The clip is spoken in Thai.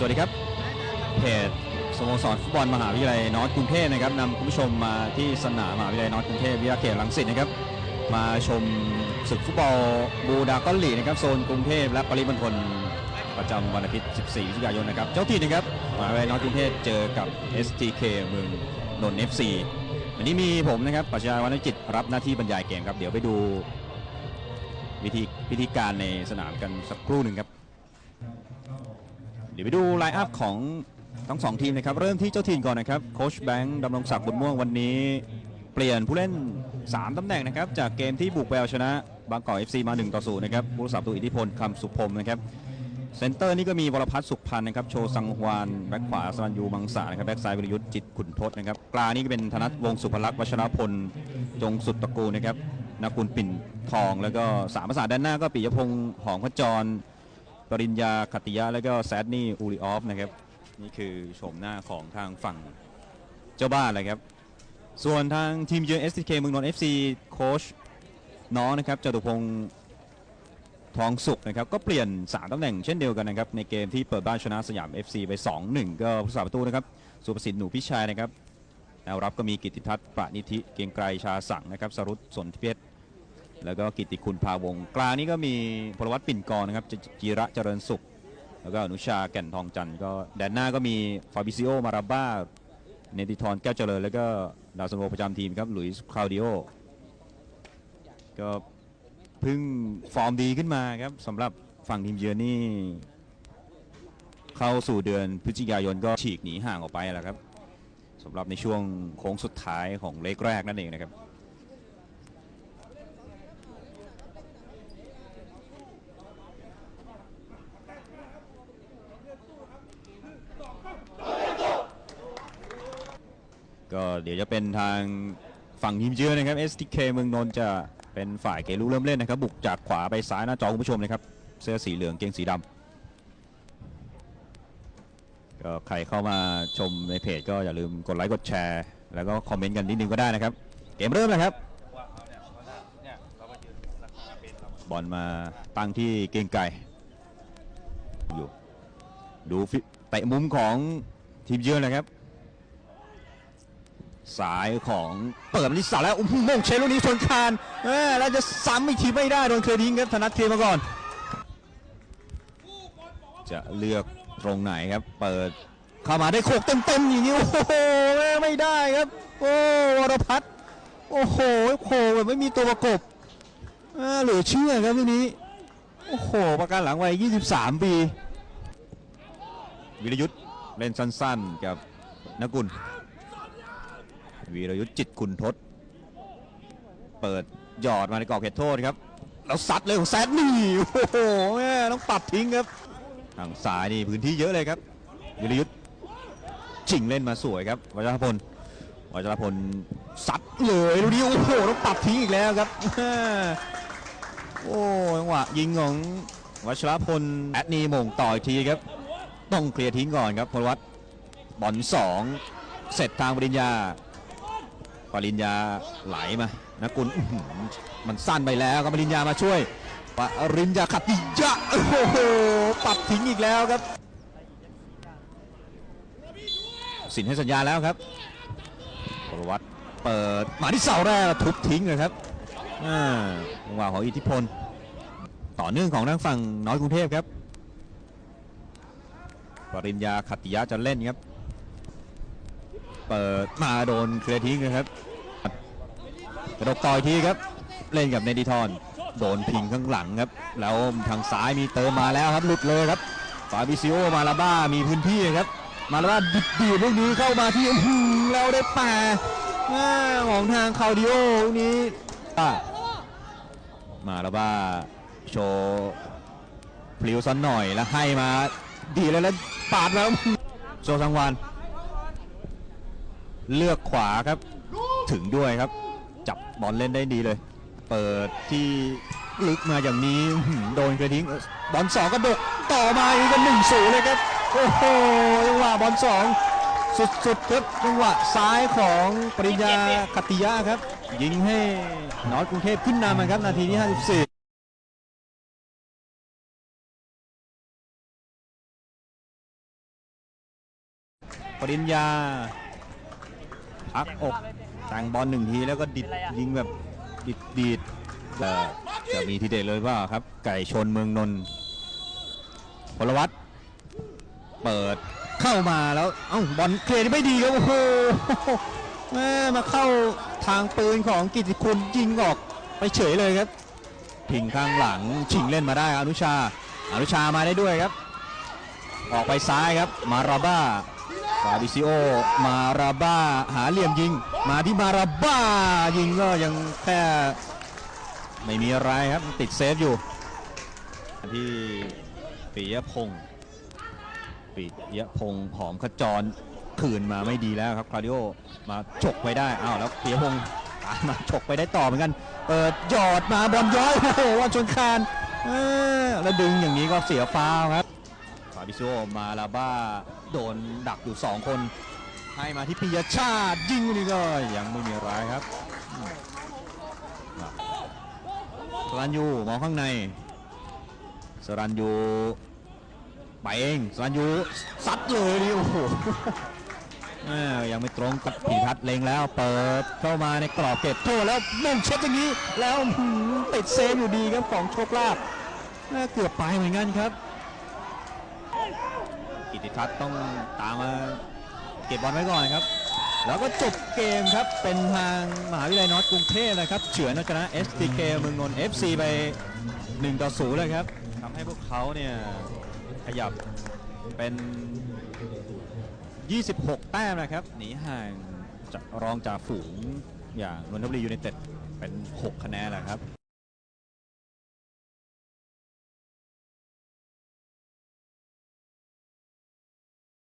สวัสดีครับเพจสโมสรฟุตบอลมหาวิทยาลัยนอร์ทกรุงเทพนะครับนำคุณผู้ชมมาที่สนามมหาวิทยาลัยนอร์ทกรุงเทพวิทยาเขตรังสิตนะครับ มาชมศึกฟุตบอลบูดากอนลีนะครับโซนกรุงเทพและปริมณฑลประจำวันอาทิตย์ 14พฤศจิกายนนะครับ เจ้าที่นะครับมหาวิทยาลัยนอร์ทกรุงเทพเจอกับ STK เมืองนนท์ FC วันนี้มีผมนะครับปรัชญาวันจิตรับหน้าที่บรรยายเกมครับเดี๋ยวไปดูวิธีวิธีการในสนามกันสักครู่หนึ่งครับ ดี๋ยวไปดูไลน์อัพของทั้งสองทีมนะครับ เริ่มที่เจ้าถิ่นก่อนนะครับโคชแบงค์ดำรงศักดิ์บุญม่วงวันนี้ เปลี่ยนผู้เล่น 3 ตำแหน่งนะครับ จากเกมที่บุกไปเอาชนะ บางกอก FC มา1ต่อ0นะครับผู้รักษาประตูอิทธิพลคำสุพรมนะครับเซนเตอร์นี่ก็มีวรพัฒน์สุขพันธ์นะครับ โชสังฮวานแบ็คขวาสรัญยูมังสานะครับแบ็คซ้ายวิรยุทธ์จิตขุนทศนะครับกลางนี่ก็เป็นธนัทวงศ์สุภลักษณ์วัชรพลจงสุดตระกูลนะครับนากุลปิ่นทอง แล้วก็สามภาษาด้านหน้าก็ปิยพงศ์หอมขจร ปริญญาคติยะ แล้วก็แซดนี่อูริออฟนะครับ นี่คือโฉมหน้าของทางฝั่งเจ้าบ้านเลยครับ ส่วนทางทีมเยือน STK เมืองนนท์ FC โค้ชน้องนะครับจตุพงศ์ทองสุขนะครับก็เปลี่ยน 3ตำแหน่งเช่นเดียวกันนะครับในเกมที่เปิดบ้านชนะสยาม FC ไป 2-1 ก็ผู้สาประตูนะครับสุประสิทธิ์หนูพิชัยนะครับแนวรับก็มีกิติทัศน์ประนิธิเกียงไกรชาสังนะครับสรุตสนธิเพชร แล้วก็กิติคุณพาวงกลางนี้ก็มีพลวัตปิ่นกรนะครับจจีระเจริญสุข แล้วก็อนุชาแก่นทองจันทร์ก็แดนหน้าก็มีฟาบิซิโอมาราบ้าเนติธรแก้วเจริญ แล้วก็ดาวซันโวประจำทีมครับหลุยส์คลาวดิโอก็เพิ่งฟอร์มดีขึ้นมาครับสำหรับฝั่งทีมเยือนนี่เข้าสู่เดือนพฤศจิกายนก็ฉีกหนีห่างออกไปแล้วครับสำหรับในช่วงโค้งสุดท้ายของเลกแรกนั่นเองนะครับ ก็เดี๋ยวจะเป็นทางฝั่งทีมเยือนนะครับ STK เมืองนนท์จะเป็นฝ่ายเกลุกเริ่มเล่นนะครับ บุกจากขวาไปซ้ายหน้าจอคุณผู้ชมนะครับ เสื้อสีเหลืองเกงสีดำก็ใครเข้ามาชมในเพจก็อย่าลืมกดไลค์กดแชร์ แล้วก็คอมเมนต์กันนิดนึงก็ได้นะครับ เกมเริ่มแล้วครับบอลมาตั้งที่เกงไก่อยู่ดูฟิเตะมุมของทีมเยือนนะครับ สายของเปิดมาที่สาแล้วอุ้มมงเชลูกนี้ชนคานเออแล้วจะซ้ำอีกทีไม่ได้โดนเคยทิ้งครับธนัทเคลมาก่อน จะเลือกตรงไหนครับ เปิดเข้ามาได้โขกเต็มๆอย่างนี้โอ้โหไม่ได้ครับ โอ้วรพัฒน์โอ้โหโขกแบบไม่มีตัวประกบเหลือเชื่อครับทีนี้โอ้โหประกันหลังวัย 23 ปี วิรยุทธ์เล่นสั้นๆกับนกุล วีรยุทธจิตคุณทศ เปิดหยอดมาในกรอบเขตโทษครับแล้วซัดเลยของแซดนี่โอ้โหแม่ต้องปัดทิ้งครับทางซ้ายนี่พื้นที่เยอะเลยครับวิรยุทธจิงเล่นมาสวยครับวัชรพลวัชรพลซัดเลยดูดิโอ้โหต้องปัดทิ้งอีกแล้วครับโอ้จังหวะยิงของวัชรพลแอดนีมงต่ออีกทีครับ ต้องเคลียร์ทิ้งก่อนครับพลวัตบอลสองเสร็จทางปริญญา ปริญญาไหลมานะกุลมันสั้นไปแล้วครับปริญญามาช่วยปริญญาขัดติยะโอ้โหปัดทิ้งอีกแล้วครับสินให้สัญญาแล้วครับปรวัตเปิดมาที่เสาแรกทุบทิ้งเลยครับอ่าจังหวะของอิทธิพล ต่อเนื่องของทางฝั่งน้อยกรุงเทพครับ ปริญญาขัตติยะจะเล่นครับ เปิดมาโดนเคลียร์ทิ้งนะครับกระดกต่อยทีครับ เล่นกับเนดิทอน โดนพิงข้างหลังครับ แล้วทางซ้ายมีเติมมาแล้วครับหลุดเลยครับฟาบิซิโอมาลาบ้ามีพื้นที่ครับ มาลาบ้าดิบดีลูกนี้เข้ามาที่หือแล้วได้ป่าของทางคาวดิโอลูกนี้มาลาบ้าโชว์พลิวสันหน่อยแล้วให้มาดีแล้วแล้วปาดแล้วโชว์สังวาน เลือกขวาครับ ถึงด้วยครับ จับบอลเล่นได้ดีเลย เปิดที่ลึกมาอย่างนี้โดนกระทิ้งบอลสองกระดกต่อมาอีกันหนึ่งศูนย์เลยครับโอ้โหจังหวะบอลสองสุดๆครับจังหวะซ้ายของปริญญาคติยะครับ ยิงให้นอตกรุงเทพขึ้นนำครับนาทีที่ 54ปริญญา พักอกแต่งบอลหนึ่งทีแล้วก็ดิดยิงแบบดิดดีดแต่จะมีทีเด็ดเลยว่าครับ ไก่ชนเมืองนนท์พลวัตเปิดเข้ามาแล้วเอ้าบอลเคลียร์ไม่ดีครับโอ้โหแม่มาเข้าทางปืนของกิติคุณยิงออกไปเฉยเลยครับพิงข้างหลังชิงเล่นมาได้อนุชาอนุชามาได้ด้วยครับ ออกไปซ้ายครับมาราบ้า ฟาบิซิโอ มาราบ้า หาเหลี่ยมยิง มาที่มาราบ้า ยิงก็ยังแค่ไม่มีอะไรครับ ติดเซฟอยู่ ที่ปิยพงศ์ปิยพงศ์หอมขจรคืนมาไม่ดีแล้วครับคลาดิโอ มาฉกไปได้ อ้าวแล้วปิยพงศ์ตามมาฉกไปได้ต่อเหมือนกัน เปิดหยอดมาบอลย้อยโอ้โหวันชนคานเออแล้วดึงอย่างนี้ก็เสียฟาวล์ครับาบิโซมาลาบ้าโดนดักอยู่ 2 คน ให้มาที่ปิยชาติยิงนี่ก็ยังไม่มีร้ายครับสรันยูมองข้างในสรันยูไปเองสรันยูซัดเลยนี่โอ้โหยังไม่ตรงกับพิพัฒน์เลงแล้วเปิดเข้ามาในกรอบเก็บโทษแล้วมุ่งเช็ดอย่างนี้ แล้วติดเซฟอยู่ดีครับของโชคลาภเกือบไปเหมือนกันครับ กิติทัศน์ต้องตามมาเก็บบอลไว้ก่อนครับ แล้วก็จบเกมครับ เป็นทางมหาวิทยาลัยนอตกรุงเทพนะครับเฉือนเอาชนะ STK เมืองนนท์ FC ไป1ต่อ0เลยครับทำให้พวกเขาเนี่ยขยับเป็น 26 แต้มนะครับ หนีห่างจากรองจากฝูงอย่างนนทบุรียูไนเต็ดเป็น 6 คะแนนแหละครับ